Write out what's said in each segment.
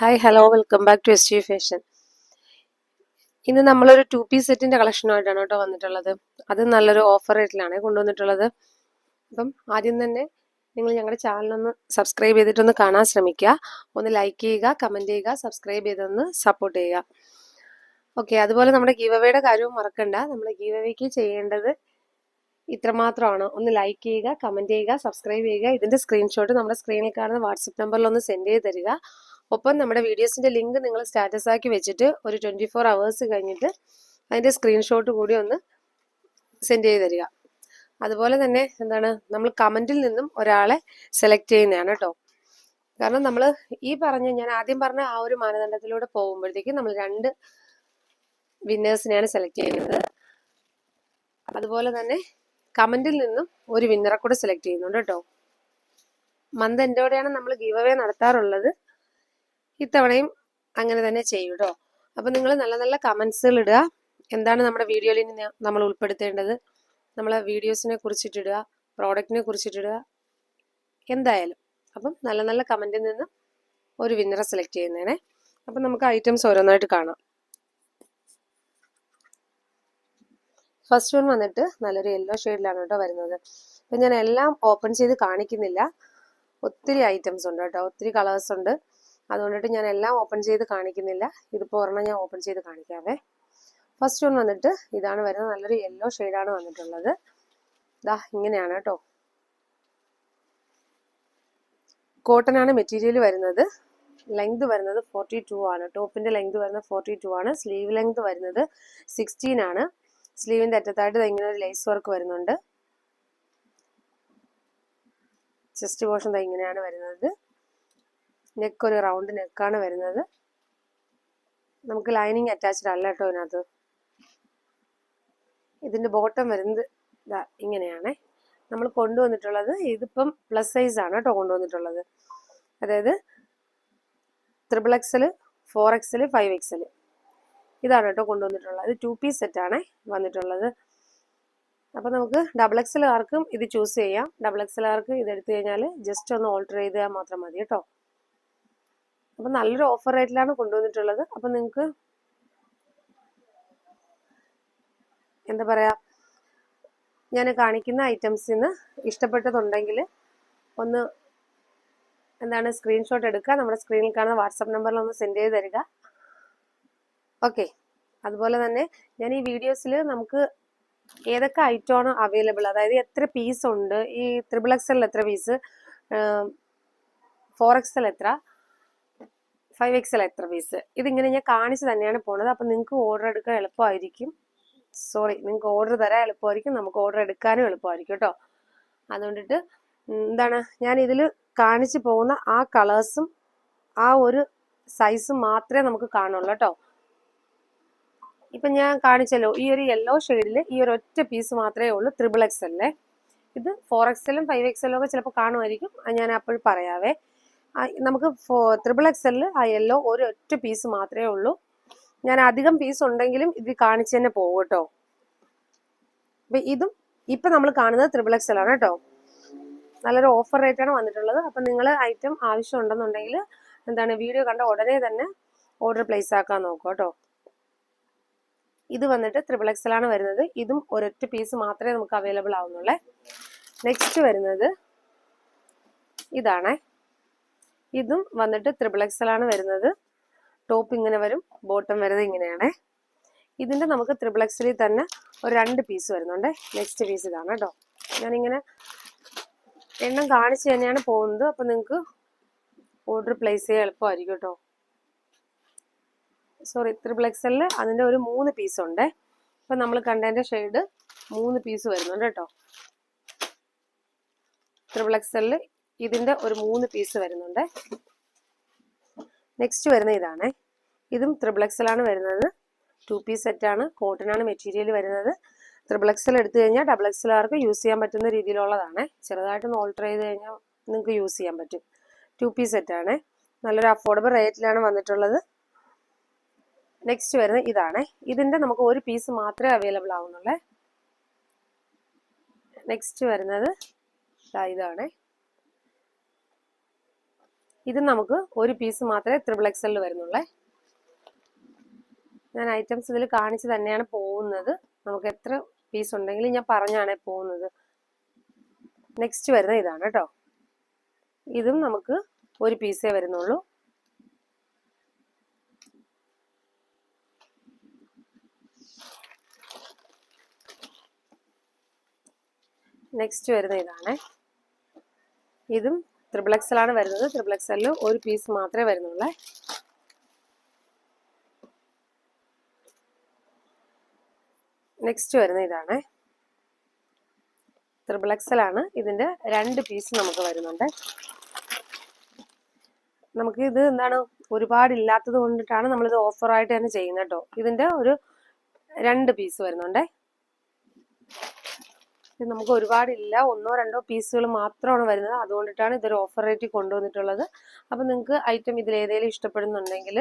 Hi hello welcome back to S T fashion ഇന്ന് നമ്മളൊരു to piece സെറ്റിന്റെ കളക്ഷനുമായിട്ടാണ് കേട്ടോ വന്നിട്ടുള്ളത്. അത് നല്ലൊരു ഓഫർ റേറ്റിലാണ് കൊണ്ടുവന്നിട്ടുള്ളത്. അപ്പം ആദ്യം തന്നെ നിങ്ങൾ ഞങ്ങളുടെ ചാനലൊന്ന് സബ്സ്ക്രൈബ് ചെയ്തിട്ടൊന്ന് കാണാൻ ശ്രമിക്കുക. ഒന്ന് ലൈക്ക് ചെയ്യുക കമന്റ് ചെയ്യുക സബ്സ്ക്രൈബ് ചെയ്തൊന്ന് സപ്പോർട്ട് ചെയ്യുക. ഓക്കെ അതുപോലെ നമ്മുടെ ഗീവ് കാര്യവും മറക്കണ്ട. നമ്മുടെ ഗീവ് ചെയ്യേണ്ടത് ഇത്രമാത്രമാണ്. ഒന്ന് ലൈക്ക് ചെയ്യുക കമന്റ് ചെയ്യുക സബ്സ്ക്രൈബ് ചെയ്യുക. ഇതിന്റെ സ്ക്രീൻഷോട്ട് നമ്മുടെ സ്ക്രീനിൽ കാണുന്ന വാട്സപ്പ് നമ്പറിൽ ഒന്ന് സെൻഡ് ചെയ്ത് തരിക. ഒപ്പം നമ്മുടെ വീഡിയോസിന്റെ ലിങ്ക് നിങ്ങൾ സ്റ്റാറ്റസ് ആക്കി വെച്ചിട്ട് ഒരു ട്വന്റി ഫോർ അവേഴ്സ് കഴിഞ്ഞിട്ട് അതിന്റെ സ്ക്രീൻഷോട്ട് കൂടി ഒന്ന് സെൻഡ് ചെയ്ത് തരിക. അതുപോലെ തന്നെ എന്താണ് നമ്മൾ കമന്റിൽ നിന്നും ഒരാളെ സെലക്ട് ചെയ്യുന്നതാണ് കേട്ടോ കാരണം നമ്മൾ ഈ പറഞ്ഞ ഞാൻ ആദ്യം പറഞ്ഞ ആ ഒരു മാനദണ്ഡത്തിലൂടെ പോകുമ്പോഴത്തേക്കും നമ്മൾ രണ്ട് വിന്നേഴ്സിനെയാണ് സെലക്ട് ചെയ്യുന്നത്. അതുപോലെ തന്നെ കമന്റിൽ നിന്നും ഒരു വിന്നറെ കൂടെ സെലക്ട് ചെയ്യുന്നുണ്ട് കേട്ടോ മന്ത് എന്റെയോടെയാണ് നമ്മൾ ഗീവ് അവേ നടത്താറുള്ളത്. ഇത്തവണയും അങ്ങനെ തന്നെ ചെയ്യൂ കേട്ടോ അപ്പൊ നിങ്ങൾ നല്ല നല്ല കമന്റ്സുകൾ ഇടുക. എന്താണ് നമ്മുടെ വീഡിയോയിൽ നമ്മൾ ഉൾപ്പെടുത്തേണ്ടത്? നമ്മളെ വീഡിയോസിനെ കുറിച്ചിട്ടിടുക പ്രോഡക്റ്റിനെ കുറിച്ചിട്ടിടുക എന്തായാലും. അപ്പം നല്ല നല്ല കമന്റിൽ നിന്ന് ഒരു വിന്നറെ സെലക്ട് ചെയ്യുന്നതിനെ അപ്പം നമുക്ക് ഐറ്റംസ് ഓരോന്നായിട്ട് കാണാം. ഫസ്റ്റ് വൺ വന്നിട്ട് നല്ലൊരു യെല്ലോ ഷെയ്ഡിലാണ് കേട്ടോ വരുന്നത്. അപ്പം ഞാൻ എല്ലാം ഓപ്പൺ ചെയ്ത് കാണിക്കുന്നില്ല. ഒത്തിരി ഐറ്റംസ് ഉണ്ട് കേട്ടോ ഒത്തിരി കളേഴ്സ് ഉണ്ട്. അതുകൊണ്ടിട്ട് ഞാൻ എല്ലാം ഓപ്പൺ ചെയ്ത് കാണിക്കുന്നില്ല. ഇതിപ്പോൾ ഒരെണ്ണം ഞാൻ ഓപ്പൺ ചെയ്ത് കാണിക്കാവേ. ഫസ്റ്റ് ഒന്ന് വന്നിട്ട് ഇതാണ് വരുന്നത്. നല്ലൊരു യെല്ലോ ഷെയ്ഡാണ് വന്നിട്ടുള്ളത്. ഇതാ ഇങ്ങനെയാണ് കേട്ടോ. കോട്ടൺ ആണ് മെറ്റീരിയൽ വരുന്നത്. ലെങ്ത് വരുന്നത് ഫോർട്ടി ടു ആണ് ടോപ്പിന്റെ ലെങ്ത് വരുന്നത് ഫോർട്ടി ടു ആണ്. സ്ലീവ് ലെങ്ത് വരുന്നത് സിക്സ്റ്റീൻ ആണ്. സ്ലീവിന്റെ അറ്റത്തായിട്ട് ഇങ്ങനെ ഒരു ലേസ് വർക്ക് വരുന്നുണ്ട്. ചെസ്റ്റ് പോർഷൻ ഇങ്ങനെയാണ് വരുന്നത്. നെക്ക് ഒരു റൗണ്ട് നെക്കാണ് വരുന്നത്. നമുക്ക് ലൈനിങ് അറ്റാച്ച്ഡ് അല്ല കേട്ടോ ഇതിനകത്ത്. ഇതിന്റെ ബോട്ടം വരുന്നത് ഇതാ ഇങ്ങനെയാണേ. നമ്മൾ കൊണ്ടുവന്നിട്ടുള്ളത് ഇതിപ്പം പ്ലസ് സൈസ് ആണ് കേട്ടോ കൊണ്ടുവന്നിട്ടുള്ളത്. അതായത് triple XL four XL five XL ഇതാണ് കേട്ടോ കൊണ്ടുവന്നിട്ടുള്ളത്. ഇത് ടു പീസ് സെറ്റ് ആണ് വന്നിട്ടുള്ളത്. അപ്പൊ നമുക്ക് ഡബിൾ എക്സലുകാർക്കും ഇത് ചൂസ് ചെയ്യാം. ഡബിൾ എക്സലുകാർക്ക് ഇത് എടുത്തു കഴിഞ്ഞാൽ ജസ്റ്റ് ഒന്ന് ഓൾട്ടർ ചെയ്താൽ മാത്രം മതി കേട്ടോ. അപ്പൊ നല്ലൊരു ഓഫർ റേറ്റിലാണ് കൊണ്ടുവന്നിട്ടുള്ളത്. അപ്പൊ നിങ്ങൾക്ക് എന്താ പറയാ ഞാൻ കാണിക്കുന്ന ഐറ്റംസിൽ നിന്ന് ഇഷ്ടപ്പെട്ടതുണ്ടെങ്കിൽ ഒന്ന് എന്താണ് സ്ക്രീൻഷോട്ട് എടുക്കുക. നമ്മുടെ സ്ക്രീനിൽ കാണുന്ന വാട്സപ്പ് നമ്പറിൽ ഒന്ന് സെൻഡ് ചെയ്ത് തരിക. ഓക്കെ അതുപോലെ തന്നെ ഞാൻ ഈ വീഡിയോസിൽ നമുക്ക് ഏതൊക്കെ ഐറ്റമാണ് അവൈലബിൾ അതായത് എത്ര പീസ് ഉണ്ട് ഈ ത്രിബിൾ എക്സലിൽ എത്ര പീസ് ഫോർ എക്സൽ എത്ര ഫൈവ് എക്സൽ എത്ര പീസ് ഇതിങ്ങനെ ഞാൻ കാണിച്ച് തന്നെയാണ് പോണത്. അപ്പം നിങ്ങൾക്ക് ഓർഡർ എടുക്കാൻ എളുപ്പമായിരിക്കും. സോറി നിങ്ങൾക്ക് ഓർഡർ തരാൻ എളുപ്പമായിരിക്കും. നമുക്ക് ഓർഡർ എടുക്കാനും എളുപ്പമായിരിക്കും കേട്ടോ. അതുകൊണ്ടിട്ട് എന്താണ് ഞാൻ ഇതിൽ കാണിച്ചു പോകുന്ന ആ കളേഴ്സും ആ ഒരു സൈസും മാത്രമേ നമുക്ക് കാണുള്ളൂ കേട്ടോ. ഇപ്പൊ ഞാൻ കാണിച്ചല്ലോ ഈ ഒരു യെല്ലോ ഷെയ്ഡിൽ ഈ ഒരു ഒറ്റ പീസ് മാത്രമേ ഉള്ളൂ ത്രിബിൾ അല്ലേ ഇത് ഫോർ എക്സലും ഫൈവ് എക്സലും ഒക്കെ ചിലപ്പോൾ കാണുമായിരിക്കും. ഞാൻ അപ്പോൾ പറയാവേ. നമുക്ക് ത്രിപിൾ എക്സലിൽ ആ യെല്ലോ ഒരു ഒറ്റ പീസ് മാത്രമേ ഉള്ളൂ. ഞാൻ അധികം പീസ് ഉണ്ടെങ്കിലും ഇത് കാണിച്ചു തന്നെ പോകും കേട്ടോ. അപ്പൊ ഇതും ഇപ്പൊ നമ്മൾ കാണുന്നത് ത്രിപിൾ എക്സലാണ് കേട്ടോ. നല്ലൊരു ഓഫർ റേറ്റ് ആണ് വന്നിട്ടുള്ളത്. അപ്പൊ നിങ്ങൾ ഐറ്റം ആവശ്യം ഉണ്ടെന്നുണ്ടെങ്കിൽ എന്താണ് വീഡിയോ കണ്ട ഉടനെ തന്നെ ഓർഡർ പ്ലേസ് ആക്കാൻ നോക്കുക കേട്ടോ. ഇത് വന്നിട്ട് ത്രിപിൾ എക്സലാണ് വരുന്നത്. ഇതും ഒരൊറ്റ പീസ് മാത്രമേ നമുക്ക് അവൈലബിൾ ആവുന്നുള്ളേ. നെക്സ്റ്റ് വരുന്നത് ഇതാണേ. ഇതും വന്നിട്ട് ത്രിബിൾ ആണ് വരുന്നത്. ടോപ്പ് ഇങ്ങനെ വരും ബോട്ടം വരുന്നത് ഇങ്ങനെയാണ്. ഇതിന്റെ നമുക്ക് ത്രിബിൾ എക്സലിൽ തന്നെ ഒരു രണ്ട് പീസ് വരുന്നുണ്ട്. നെക്സ്റ്റ് പീസ് ഇതാണ് കേട്ടോ ഞാനിങ്ങനെ എണ്ണം കാണിച്ച് തന്നെയാണ് പോകുന്നത്. അപ്പൊ നിങ്ങൾക്ക് ഓർഡർ പ്ലേസ് ചെയ്യാൻ എളുപ്പമായിരിക്കും കേട്ടോ സോറി ത്രിബിൾ എക്സലിൽ അതിന്റെ ഒരു മൂന്ന് പീസ് ഉണ്ട്. ഇപ്പൊ നമ്മൾ കണ്ടതിന്റെ ഷെയ്ഡ് മൂന്ന് പീസ് വരുന്നുണ്ട് കേട്ടോ ത്രിബിൾ ഇതിന്റെ ഒരു മൂന്ന് പീസ് വരുന്നുണ്ട്. നെക്സ്റ്റ് വരുന്ന ഇതാണ്. ഇതും ത്രിബിൾ എക്സലാണ് വരുന്നത്. ടു പീസ് സെറ്റാണ് കോട്ടനാണ് മെറ്റീരിയൽ വരുന്നത്. ത്രിബിൾ എക്സൽ എടുത്തു കഴിഞ്ഞാൽ ഡബിൾ എക്സലുകാർക്ക് യൂസ് ചെയ്യാൻ പറ്റുന്ന രീതിയിലുള്ളതാണ്. ചെറുതായിട്ടൊന്ന് ഓൾട്ടർ ചെയ്ത് കഴിഞ്ഞാൽ നിങ്ങൾക്ക് യൂസ് ചെയ്യാൻ പറ്റും. ടു പീസ് സെറ്റാണ് നല്ലൊരു അഫോർഡബിൾ റേറ്റിലാണ് വന്നിട്ടുള്ളത്. നെക്സ്റ്റ് വരുന്നത് ഇതാണ്. ഇതിന്റെ നമുക്ക് ഒരു പീസ് മാത്രമേ അവൈലബിൾ ആവുന്നുള്ളേ. നെക്സ്റ്റ് വരുന്നത് ഇതാണ്. ഇത് നമുക്ക് ഒരു പീസ് മാത്രമേ ത്രിബിൾ എക്സലിൽ വരുന്നുള്ളേ. ഞാൻ ഐറ്റംസ് ഇതിൽ കാണിച്ച് തന്നെയാണ് പോകുന്നത്. നമുക്ക് എത്ര പീസ് ഉണ്ടെങ്കിലും ഞാൻ പറഞ്ഞാണ് പോകുന്നത്. നെക്സ്റ്റ് വരുന്ന ഇതാണ് കേട്ടോ. ഇതും നമുക്ക് ഒരു പീസേ വരുന്നുള്ളൂ. നെക്സ്റ്റ് വരുന്ന ഇതാണ്. ഇതും ത്രിബിൾ ആണ് വരുന്നത്. ത്രിബിൾ എക്സലിൽ ഒരു പീസ് മാത്രമേ വരുന്നുള്ളൂ. നെക്സ്റ്റ് വരുന്ന ഇതാണ്. ത്രിബിൾ എക്സലാണ് ഇതിന്റെ രണ്ട് പീസ് നമുക്ക് വരുന്നുണ്ട്. നമുക്ക് ഇത് എന്താണ് ഒരുപാട് ഇല്ലാത്തത് കൊണ്ടിട്ടാണ് നമ്മളിത് ഓഫറായിട്ട് തന്നെ ചെയ്യുന്നത് കേട്ടോ. ഇതിന്റെ ഒരു രണ്ട് പീസ് വരുന്നുണ്ടേ. ഇത് നമുക്ക് ഒരുപാടില്ല. ഒന്നോ രണ്ടോ പീസുകൾ മാത്രമാണ് വരുന്നത്. അതുകൊണ്ടിട്ടാണ് ഇതൊരു ഓഫർ റേറ്റിൽ കൊണ്ടുവന്നിട്ടുള്ളത്. അപ്പം നിങ്ങൾക്ക് ഐറ്റം ഇതിൽ ഏതെങ്കിലും ഇഷ്ടപ്പെടുന്നുണ്ടെങ്കിൽ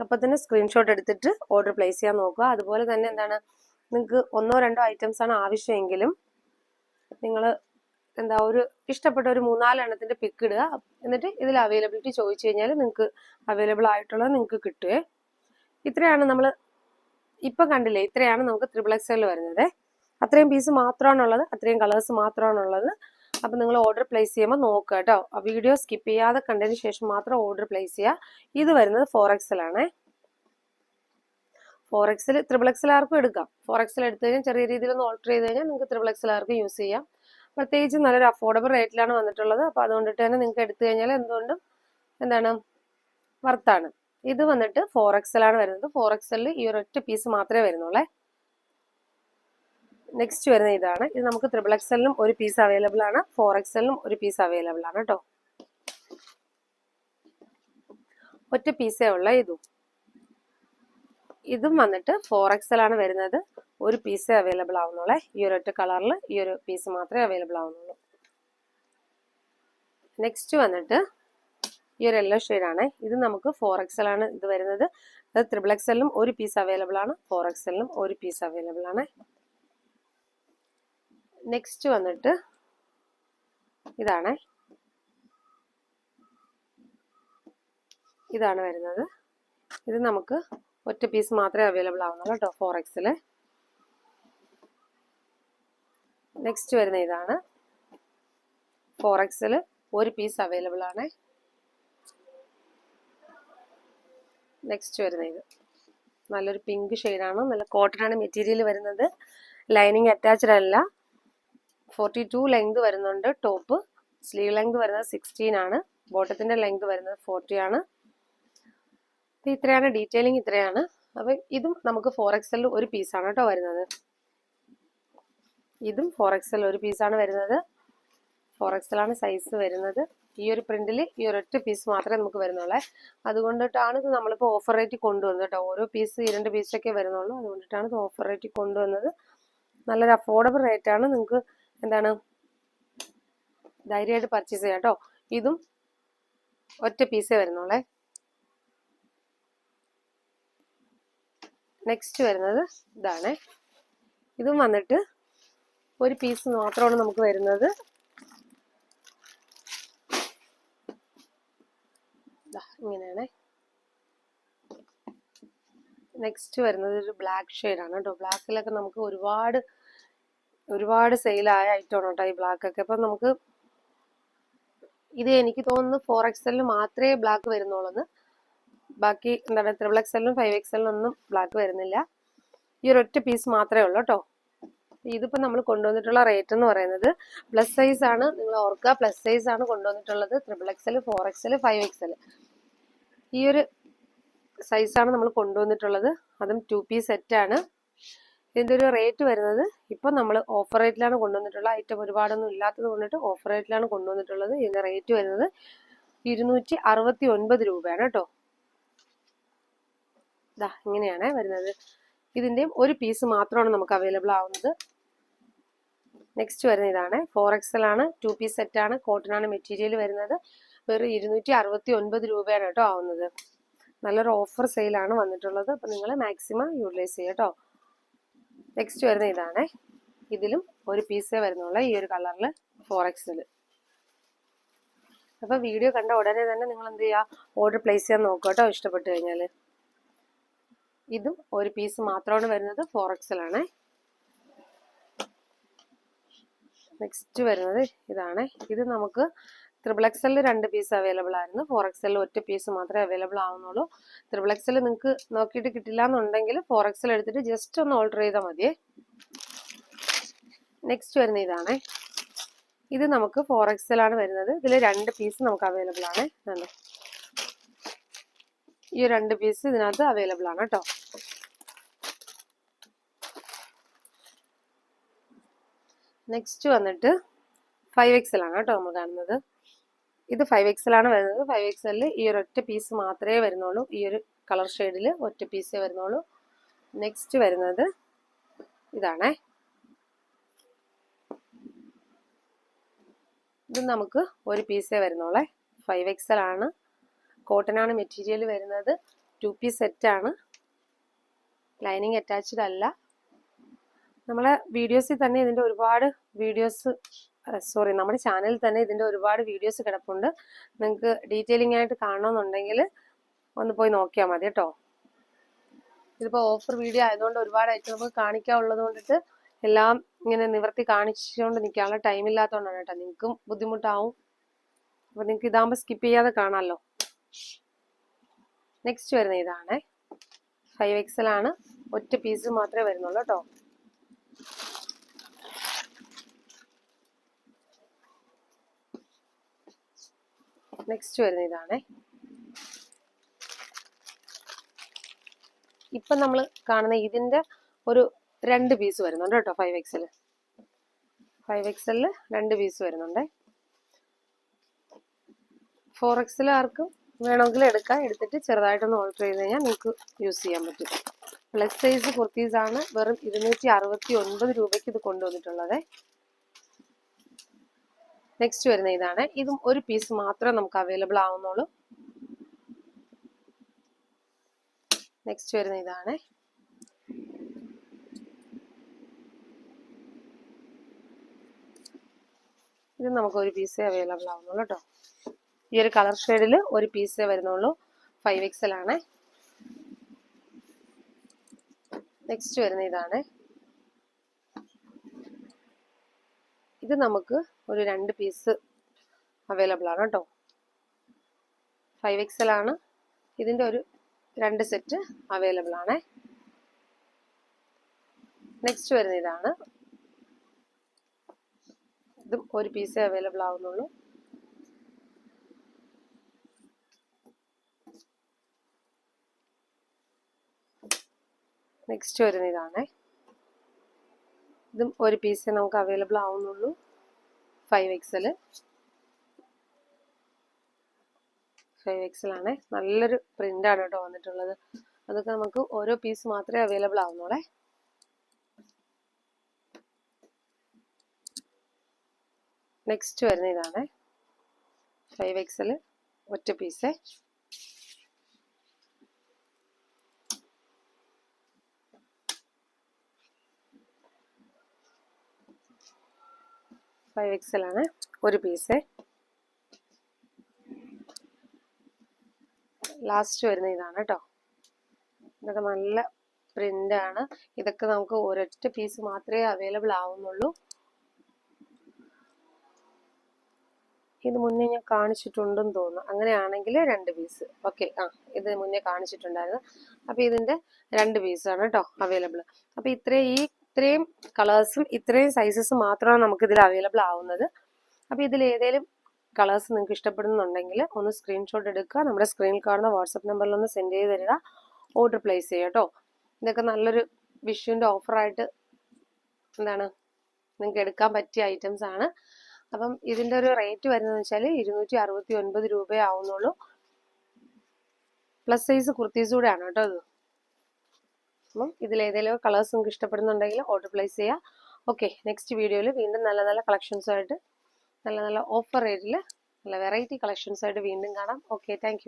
അപ്പം തന്നെ സ്ക്രീൻഷോട്ട് എടുത്തിട്ട് ഓർഡർ പ്ലേസ് ചെയ്യാൻ നോക്കുക. അതുപോലെ തന്നെ എന്താണ് നിങ്ങൾക്ക് ഒന്നോ രണ്ടോ ഐറ്റംസ് ആണ് ആവശ്യമെങ്കിലും നിങ്ങൾ എന്താ ഒരു ഇഷ്ടപ്പെട്ട ഒരു മൂന്നാലെണ്ണത്തിന്റെ പിക്ക് ഇടുക. എന്നിട്ട് ഇതിൽ അവൈലബിലിറ്റി ചോദിച്ചു കഴിഞ്ഞാൽ നിങ്ങൾക്ക് അവൈലബിൾ ആയിട്ടുള്ളത് നിങ്ങൾക്ക് കിട്ടുകയെ ഇത്രയാണ് നമ്മൾ ഇപ്പം കണ്ടില്ലേ? ഇത്രയാണ് നമുക്ക് ത്രിബിൾ വരുന്നത്. അത്രയും പീസ് മാത്രമാണുള്ളത് അത്രയും കളേഴ്സ് മാത്രമാണുള്ളത്. അപ്പം നിങ്ങൾ ഓർഡർ പ്ലേസ് ചെയ്യുമ്പോൾ നോക്കുക കേട്ടോ. വീഡിയോ സ്കിപ്പ് ചെയ്യാതെ കണ്ടതിന് ശേഷം മാത്രം ഓർഡർ പ്ലേസ് ചെയ്യുക. ഇത് വരുന്നത് ഫോർ എക്സലാണേ ഫോർ എക്സിൽ ത്രിബിൾ എക്സിലാർക്കും എടുക്കാം. ഫോർ എക്സിൽ എടുത്തു കഴിഞ്ഞാൽ ചെറിയ രീതിയിൽ ഒന്ന് ഓൾട്ടർ ചെയ്ത് കഴിഞ്ഞാൽ നിങ്ങൾക്ക് ത്രിബിൾ എക്സിലാർക്കും യൂസ് ചെയ്യാം. പ്രത്യേകിച്ച് നല്ലൊരു അഫോർഡബിൾ റേറ്റിലാണ് വന്നിട്ടുള്ളത്. അപ്പോൾ അതുകൊണ്ടിട്ട് തന്നെ നിങ്ങൾക്ക് എടുത്തു കഴിഞ്ഞാൽ എന്തുകൊണ്ടും എന്താണ് വർത്താണ് ഇത് വന്നിട്ട് ഫോർ എക്സലാണ് വരുന്നത്. ഫോർ എക്സലിൽ ഈ ഒരൊറ്റ പീസ് മാത്രമേ വരുന്നുള്ളേ. നെക്സ്റ്റ് വരുന്ന ഇതാണ്. ഇത് നമുക്ക് ത്രിബിൾ എക്സലിനും ഒരു പീസ് അവൈലബിൾ ആണ്. ഫോർ എക്സലിനും ഒരു പീസ് അവൈലബിൾ ആണ് കേട്ടോ ഒറ്റ പീസേ ഉള്ള ഇതും. ഇതും വന്നിട്ട് ഫോർ എക്സൽ ആണ് വരുന്നത്. ഒരു പീസേ അവൈലബിൾ ആവുന്നുള്ളേ. ഈ ഒരു ഒറ്റ കളറിൽ ഈ ഒരു പീസ് മാത്രമേ അവൈലബിൾ ആവുന്നുള്ളൂ. നെക്സ്റ്റ് വന്നിട്ട് ഈ ഒരു യെല്ലോ ആണ്. ഇത് നമുക്ക് ഫോർ എക്സൽ ആണ് ഇത് വരുന്നത്. അത് ത്രിബിൾ എക്സലിനും ഒരു പീസ് അവൈലബിൾ ആണ്. ഫോർ എക്സലിനും ഒരു പീസ് അവൈലബിൾ ആണ്. നെക്സ്റ്റ് വന്നിട്ട് ഇതാണ്. ഇതാണ് വരുന്നത്. ഇത് നമുക്ക് ഒറ്റ പീസ് മാത്രമേ അവൈലബിൾ ആവുന്നുള്ളൂ കേട്ടോ ഫോർ എക്സിൽ നെക്സ്റ്റ് വരുന്ന ഇതാണ്. ഫോർ എക്സിൽ ഒരു പീസ് അവൈലബിൾ ആണ്. നെക്സ്റ്റ് വരുന്ന ഇത്. നല്ലൊരു പിങ്ക് ഷെയ്ഡാണ് നല്ല കോട്ടൺ ആണ് മെറ്റീരിയൽ വരുന്നത്. ലൈനിങ് അറ്റാച്ച്ഡ് അല്ല. ഫോർട്ടി ടു ലെങ്ത് വരുന്നുണ്ട് ടോപ്പ് സ്ലീവ് ലെങ്ത് വരുന്നത് സിക്സ്റ്റീൻ ആണ്. ബോട്ടത്തിന്റെ ലെങ്ത് വരുന്നത് ഫോർട്ടി ആണ്. അപ്പം ഇത്രയാണ് ഡീറ്റെയിലിംഗ് ഇത്രയാണ്. അപ്പൊ ഇതും നമുക്ക് ഫോർ എക്സലിൽ ഒരു പീസാണ് കേട്ടോ വരുന്നത്. ഇതും ഫോർ എക്സൽ ഒരു പീസാണ് വരുന്നത്. ഫോർ എക്സലാണ് സൈസ് വരുന്നത്. ഈ ഒരു പ്രിന്റിൽ ഈ ഒരൊറ്റ പീസ് മാത്രമേ നമുക്ക് വരുന്നുള്ളൂ. അതുകൊണ്ടിട്ടാണ് ഇത് നമ്മളിപ്പോൾ ഓഫർ റേറ്റ് കൊണ്ടുവന്നത് കേട്ടോ. ഓരോ പീസ് രണ്ട് പീസൊക്കെ വരുന്നുള്ളൂ. അതുകൊണ്ടിട്ടാണ് ഇത് ഓഫർ റേറ്റ് കൊണ്ടുവന്നത്. നല്ലൊരു അഫോർഡബിൾ റേറ്റാണ് നിങ്ങൾക്ക് എന്താണ്? ധൈര്യമായിട്ട് പർച്ചേസ് ചെയ്യാം കേട്ടോ. ഇതും ഒറ്റ പീസേ വരുന്നുള്ളേ. നെക്സ്റ്റ് വരുന്നത് ഇതാണ്. ഇതും വന്നിട്ട് ഒരു പീസ് മാത്രമാണ് നമുക്ക് വരുന്നത്. ഇങ്ങനെയാണ്. നെക്സ്റ്റ് വരുന്നത് ഒരു ബ്ലാക്ക് ഷെയ്ഡാണ് കേട്ടോ. ബ്ലാക്കിലൊക്കെ നമുക്ക് ഒരുപാട് ഒരുപാട് സെയിലായ ഐറ്റമാണ് കേട്ടോ ഈ ബ്ലാക്ക് ഒക്കെ. അപ്പം നമുക്ക് ഇത് എനിക്ക് തോന്നുന്നു ഫോർ എക്സലിന് മാത്രമേ ബ്ലാക്ക് വരുന്നുള്ളൂ ബാക്കി എന്താണ് ത്രിബിൾ എക്സലിനും ഫൈവ് എക്സലിനും ഒന്നും ബ്ലാക്ക് വരുന്നില്ല. ഈ ഒരു ഒറ്റ പീസ് മാത്രമേ ഉള്ളൂ കേട്ടോ. ഇതിപ്പോൾ നമ്മൾ കൊണ്ടുവന്നിട്ടുള്ള റേറ്റ് എന്ന് പറയുന്നത് പ്ലസ് സൈസ് ആണ് നിങ്ങൾ ഓർക്കുക. പ്ലസ് സൈസ് ആണ് കൊണ്ടുവന്നിട്ടുള്ളത് triple XL four XL five XL ഈ ഒരു സൈസാണ് നമ്മൾ കൊണ്ടുവന്നിട്ടുള്ളത്. അതും ടു പീസ് സെറ്റാണ് ഇതിന്റെ ഒരു റേറ്റ് വരുന്നത്? ഇപ്പം നമ്മൾ ഓഫർ റേറ്റിലാണ് കൊണ്ടുവന്നിട്ടുള്ള ഐറ്റം ഒരുപാടൊന്നും ഇല്ലാത്തത് കൊണ്ടിട്ട് ഓഫർ റേറ്റിലാണ് കൊണ്ടുവന്നിട്ടുള്ളത്. ഇതിന്റെ റേറ്റ് വരുന്നത് ഇരുന്നൂറ്റി അറുപത്തി ഒൻപത് രൂപയാണ് കേട്ടോ ഇതാ ഇങ്ങനെയാണ് വരുന്നത്. ഇതിന്റെയും ഒരു പീസ് മാത്രമാണ് നമുക്ക് അവൈലബിൾ ആവുന്നത്. നെക്സ്റ്റ് വരുന്ന ഇതാണ്. ഫോർ എക്സൽ ആണ് ടു പീസ് സെറ്റ് ആണ് കോട്ടൺ ആണ് മെറ്റീരിയൽ വരുന്നത്. വെറും ഇരുന്നൂറ്റി അറുപത്തി ഒൻപത് രൂപയാണ് കേട്ടോ ആവുന്നത്. നല്ലൊരു ഓഫർ സെയിലാണ് വന്നിട്ടുള്ളത്. അപ്പം നിങ്ങൾ മാക്സിമം യൂട്ടിലൈസ് ചെയ്യാം കേട്ടോ നെക്സ്റ്റ് വരുന്ന ഇതാണ്. ഇതിലും ഒരു പീസേ വരുന്നുള്ളൂ ഈ ഒരു കളറിൽ ഫോർ എക്സിൽ അപ്പോൾ വീഡിയോ കണ്ട ഉടനെ തന്നെ നിങ്ങൾ എന്ത് ചെയ്യുക ഓർഡർ പ്ലേസ് ചെയ്യാൻ നോക്കുക കേട്ടോ ഇഷ്ടപ്പെട്ട് കഴിഞ്ഞാൽ ഇതും ഒരു പീസ് മാത്രമാണ് വരുന്നത് ഫോർ എക്സിലാണ് നെക്സ്റ്റ് വരുന്നത് ഇതാണ്. ഇത് നമുക്ക് ത്രിബിൾ എക്സലിൽ രണ്ട് പീസ് അവൈലബിൾ ആയിരുന്നു. ഫോർ എക്സലിൽ ഒറ്റ പീസ് മാത്രമേ അവൈലബിൾ ആവുന്നുള്ളൂ. ത്രിബിൾ എക്സൽ നിങ്ങൾക്ക് നോക്കിയിട്ട് കിട്ടില്ല എന്നുണ്ടെങ്കിൽ ഫോർ എക്സൽ എടുത്തിട്ട് ജസ്റ്റ് ഒന്ന് ഓർഡർ ചെയ്താൽ മതിയേ നെക്സ്റ്റ് വരുന്ന ഇതാണ്. ഇത് നമുക്ക് ഫോർ ആണ് വരുന്നത്. ഇതിൽ രണ്ട് പീസ് നമുക്ക് അവൈലബിൾ ആണ്. കണ്ടോ ഈ രണ്ട് പീസ് ഇതിനകത്ത് അവൈലബിൾ ആണ് കേട്ടോ. നെക്സ്റ്റ് വന്നിട്ട് ഫൈവ് എക്സൽ ആണ് കേട്ടോ നമ്മൾ കാണുന്നത്. ഇത് ഫൈവ് എക്സൽ ആണ് വരുന്നത്. ഫൈവ് എക്സലിൽ ഈ ഒറ്റ പീസ് മാത്രമേ വരുന്നുള്ളൂ. ഈ ഒരു കളർ ഷെയ്ഡിൽ ഒറ്റ പീസേ വരുന്നുള്ളൂ. നെക്സ്റ്റ് വരുന്നത് ഇതാണേ. ഇത് നമുക്ക് ഒരു പീസേ വരുന്നുള്ളേ. ഫൈവ് എക്സൽ ആണ്. കോട്ടൺ ആണ് മെറ്റീരിയൽ വരുന്നത്. ടു പീസ് സെറ്റ് ആണ്. ലൈനിങ് അറ്റാച്ച്ഡ് അല്ല. നമ്മളെ വീഡിയോസിൽ തന്നെ ഇതിന്റെ ഒരുപാട് വീഡിയോസ് സോറി നമ്മുടെ ചാനലിൽ തന്നെ ഇതിന്റെ ഒരുപാട് വീഡിയോസ് കിടപ്പുണ്ട്. നിങ്ങൾക്ക് ഡീറ്റെയിലിംഗ് ആയിട്ട് കാണണമെന്നുണ്ടെങ്കിൽ ഒന്ന് പോയി നോക്കിയാൽ മതി കേട്ടോ. ഇതിപ്പോൾ ഓഫർ വീഡിയോ ആയതുകൊണ്ട് ഒരുപാട് ഐറ്റം നമുക്ക് കാണിക്കാനുള്ളത് കൊണ്ടിട്ട് എല്ലാം ഇങ്ങനെ നിവർത്തി കാണിച്ചുകൊണ്ട് നിൽക്കാനുള്ള ടൈം ഇല്ലാത്തതുകൊണ്ടാണ് കേട്ടോ. നിങ്ങൾക്കും ബുദ്ധിമുട്ടാവും. അപ്പോൾ നിങ്ങൾക്ക് ഇതാകുമ്പോൾ സ്കിപ്പ് ചെയ്യാതെ കാണാമല്ലോ നെക്സ്റ്റ് വരുന്ന ഇതാണ്. ഫൈവ് എക്സൽ ആണ് ഒറ്റ പീസ് മാത്രമേ വരുന്നുള്ളൂ കേട്ടോ. നെക്സ്റ്റ് വരുന്ന ഇതാണേ ഇപ്പം നമ്മൾ കാണുന്ന ഇതിന്റെ ഒരു രണ്ട് പീസ് വരുന്നുണ്ട് കേട്ടോ ഫൈവ് എക്സൽ ഫൈവ് എക്സലിൽ രണ്ട് പീസ് വരുന്നുണ്ട്. ഫോർ എക്സിൽ ആർക്കും വേണമെങ്കിൽ എടുക്കാം. എടുത്തിട്ട് ചെറുതായിട്ടൊന്ന് ഓൾട്ടർ ചെയ്ത് കഴിഞ്ഞാൽ നിങ്ങൾക്ക് യൂസ് ചെയ്യാൻ പറ്റും. പ്ലസ് സൈസ് കുർത്തീസാണ് വെറും ഇരുന്നൂറ്റി അറുപത്തി ഒൻപത് രൂപയ്ക്ക് ഇത് കൊണ്ടുവന്നിട്ടുള്ളത്. നെക്സ്റ്റ് വരുന്ന ഇതാണ്. ഇതും ഒരു പീസ് മാത്രമേ നമുക്ക് അവൈലബിൾ ആവുന്നുള്ളൂ. നെക്സ്റ്റ് വരുന്ന ഇതാണ്. ഇത് നമുക്ക് ഒരു പീസേ അവൈലബിൾ ആവുന്നുള്ളൂ കേട്ടോ ഈ ഒരു കളർ ഷെയ്ഡിൽ ഒരു പീസേ വരുന്നുള്ളൂ. ഫൈവ് എക്സൽ ആണ് നെക്സ്റ്റ് വരുന്ന ഇതാണ്. ഇത് നമുക്ക് ഒരു രണ്ട് പീസ് അവൈലബിൾ ആണ് കേട്ടോ ഫൈവ് എക്സൽ ആണ്. ഇതിന്റെ ഒരു രണ്ട് സെറ്റ് അവൈലബിൾ ആണ്. നെക്സ്റ്റ് വരുന്ന ഇതാണ്. ഇതും ഒരു പീസേ അവൈലബിൾ ആവുന്നുള്ളൂ. നെക്സ്റ്റ് വരുന്ന ഇതാണ്. ഇതും ഒരു പീസേ നമുക്ക് അവൈലബിൾ ആവുന്നുള്ളൂ. ഫൈവ് എക്സൽ ഫൈവ് എക്സൽ ആണ്. നല്ലൊരു പ്രിന്റ് ആണ് കേട്ടോ വന്നിട്ടുള്ളത്. അതൊക്കെ നമുക്ക് ഓരോ പീസ് മാത്രമേ അവൈലബിൾ ആവുന്നുള്ളേ. നെക്സ്റ്റ് വരുന്ന ഇതാണ്. ഫൈവ് എക്സൽ ഒറ്റ പീസ് ഫൈവ് എക്സൽ ആണ്. ഒരു പീസ് ലാസ്റ്റ് വരുന്ന ഇതാണ് കേട്ടോ ഇതൊക്കെ നല്ല പ്രിന്റ് ആണ്. ഇതൊക്കെ നമുക്ക് ഒരൊറ്റ പീസ് മാത്രമേ അവൈലബിൾ ആവുന്നുള്ളൂ. ഇത് മുന്നേ ഞാൻ കാണിച്ചിട്ടുണ്ടെന്ന് തോന്നുന്നു. അങ്ങനെയാണെങ്കിൽ രണ്ട് പീസ് ഓക്കെ ആ ഇത് മുന്നേ കാണിച്ചിട്ടുണ്ടായിരുന്നു. അപ്പോൾ ഇതിന്റെ രണ്ട് പീസാണ് കേട്ടോ അവൈലബിൾ അപ്പോൾ ഇത്രയും ഈ ഇത്രയും കളേഴ്സും ഇത്രയും സൈസസ് മാത്രമാണ് നമുക്ക് ഇതിൽ അവൈലബിൾ ആവുന്നത്. അപ്പോൾ ഇതിൽ ഏതെങ്കിലും കളേഴ്സ് നിങ്ങൾക്ക് ഇഷ്ടപ്പെടുന്നുണ്ടെങ്കിൽ ഒന്ന് സ്ക്രീൻഷോട്ട് എടുക്കുക. നമ്മുടെ സ്ക്രീനിൽ കാണുന്ന വാട്സപ്പ് നമ്പറിൽ ഒന്ന് സെൻഡ് ചെയ്ത് തരിക. ഓർഡർ പ്ലേസ് ചെയ്യുക കേട്ടോ ഇതൊക്കെ നല്ലൊരു വിഷുവിന്റെ ഓഫറായിട്ട് എന്താണ് നിങ്ങൾക്ക് എടുക്കാൻ പറ്റിയ ഐറ്റംസ് ആണ്. അപ്പം ഇതിന്റെ ഒരു റേറ്റ് വരുന്നതെന്ന് വെച്ചാൽ ഇരുന്നൂറ്റി അറുപത്തി ഒൻപത് രൂപയാവുന്നുള്ളൂ പ്ലസ് സൈസ് കുർത്തീസ് കൂടെയാണ് കേട്ടോ ഇത്. അപ്പം ഇതിൽ ഏതെങ്കിലും കളേഴ്സ് നിങ്ങൾക്ക് ഇഷ്ടപ്പെടുന്നുണ്ടെങ്കിൽ ഓർഡർ പ്ലേസ് ചെയ്യുക ഓക്കെ നെക്സ്റ്റ് വീഡിയോയിൽ വീണ്ടും നല്ല നല്ല കളക്ഷൻസുമായിട്ട് നല്ല നല്ല ഓഫർ റേറ്റിൽ നല്ല വെറൈറ്റി കളക്ഷൻസുമായിട്ട് വീണ്ടും കാണാം. Okay thank